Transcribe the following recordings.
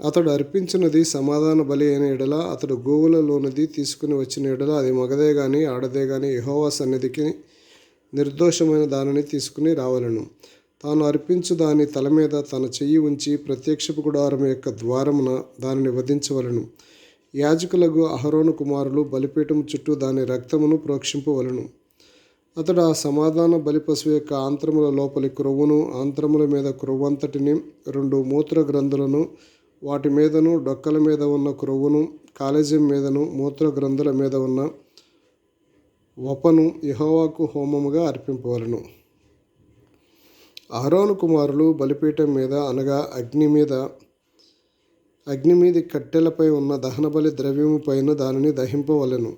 అతడు అర్పించినది సమాధాన బలి అయిన ఎడల అతడు గోవులలోనిది తీసుకుని వచ్చిన ఎడల అది మగదే గాని ఆడదే గాని యహోవా సన్నిధికి నిర్దోషమైన దానిని తీసుకుని రావాలను. తాను అర్పించు దాని తల మీద తన చెయ్యి ఉంచి ప్రత్యక్షపు గుడారం యొక్క ద్వారమున దానిని వధించవలను. యాజకులకు అహరోను కుమారులు బలిపీఠం చుట్టూ దాని రక్తమును ప్రోక్షింపవలను. అతడు ఆ సమాధాన బలి పశువు యొక్క ఆంత్రముల లోపలి క్రొవ్వును ఆంత్రముల మీద క్రొవ్వంతటిని రెండు మూత్ర గ్రంథులను వాటి మీదను డొక్కల మీద ఉన్న క్రొవ్వును కాలేజీ మీదను మూత్ర గ్రంథుల మీద ఉన్న వపను ఇహోవాకు హోమముగా అర్పింపవలను. ఆరోను కుమారులు బలిపీఠం మీద అనగా అగ్ని మీద అగ్ని మీది కట్టెలపై ఉన్న దహనబలి ద్రవ్యము పైన దానిని దహింపవలెను.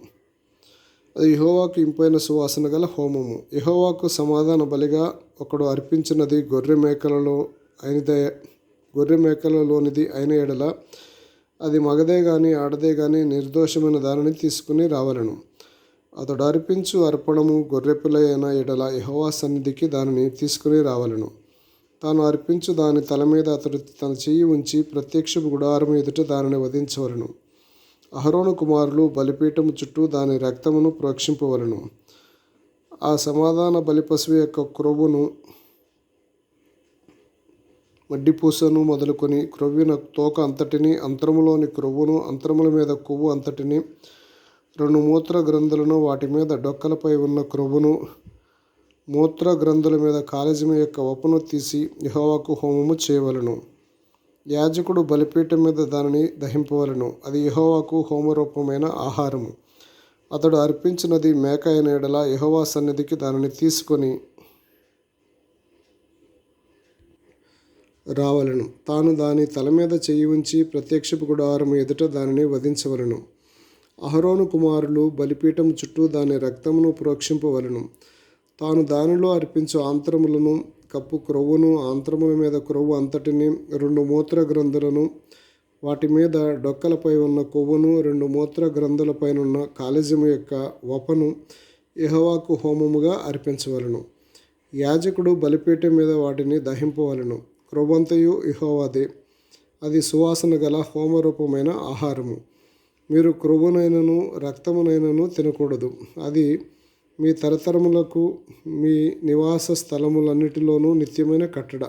అది ఇహోవాకు ఇంపైన సువాసన గల హోమము. ఇహోవాకు సమాధాన బలిగా ఒకడు అర్పించినది గొర్రె మేకలలో అయినదే గొర్రె మేకలలోనిది అయిన ఎడల అది మగదే గాని ఆడదే గాని నిర్దోషమైన దానిని తీసుకుని రావలను. అతడు అర్పించు అర్పణము గొర్రెపిల్ల అయిన ఎడల యహోవా సన్నిధికి దానిని తీసుకుని రావలను. తాను అర్పించు దాని తల మీద అతడు తన చెయ్యి ఉంచి ప్రత్యక్షపు గుడారం ఎదుట దానిని వధించవలను. అహరోను కుమారులు బలిపీఠము చుట్టూ దాని రక్తమును ప్రోక్షింపవలను. ఆ సమాధాన బలిపశువు యొక్క క్రొవ్వును మడ్డిపూసను మొదలుకొని క్రొవ్విన తోక అంతటిని అంతరములోని క్రొవ్వును అంతరముల మీద కొవ్వు అంతటిని రెండు మూత్ర గ్రంథులను వాటి మీద డొక్కలపై ఉన్న క్రొవ్వును మూత్ర గ్రంథుల మీద కాలేజము యొక్క వపును తీసి యహోవాకు హోమము చేయవలను. యాజకుడు బలిపీఠం మీద దానిని దహింపవలను. అది యహోవాకు హోమరూపమైన ఆహారము. అతడు అర్పించినది మేక అయిన ఎడల యెహోవా సన్నిధికి దానిని తీసుకొని రావలను. తాను దాని తల మీద చేయి ఉంచి ప్రత్యక్షపు గుడారం ఎదుట దానిని వధించవలను. అహరోను కుమారులు బలిపీఠం చుట్టూ దాని రక్తమును ప్రోక్షింపవలను. తాను దానిలో అర్పించు ఆంత్రములను కప్పు క్రొవ్వును ఆంత్రముల మీద క్రొవ్వు అంతటిని రెండు మూత్ర గ్రంథులను వాటి మీద డొక్కలపై ఉన్న కొవ్వును రెండు మూత్ర గ్రంథులపైనున్న కాలేజము యొక్క వపను ఇహవాకు హోమముగా అర్పించవలను. యాజకుడు బలిపీఠం మీద వాటిని దహింపవలను. క్రొవ్వంతయు ఇహోవాదే అది సువాసన గల హోమరూపమైన ఆహారము. మీరు క్రొవ్వునైనను రక్తమునైనను తినకూడదు. అది మీ తరతరములకు మీ నివాస స్థలములన్నిటిలోనూ నిత్యమైన కట్టడ.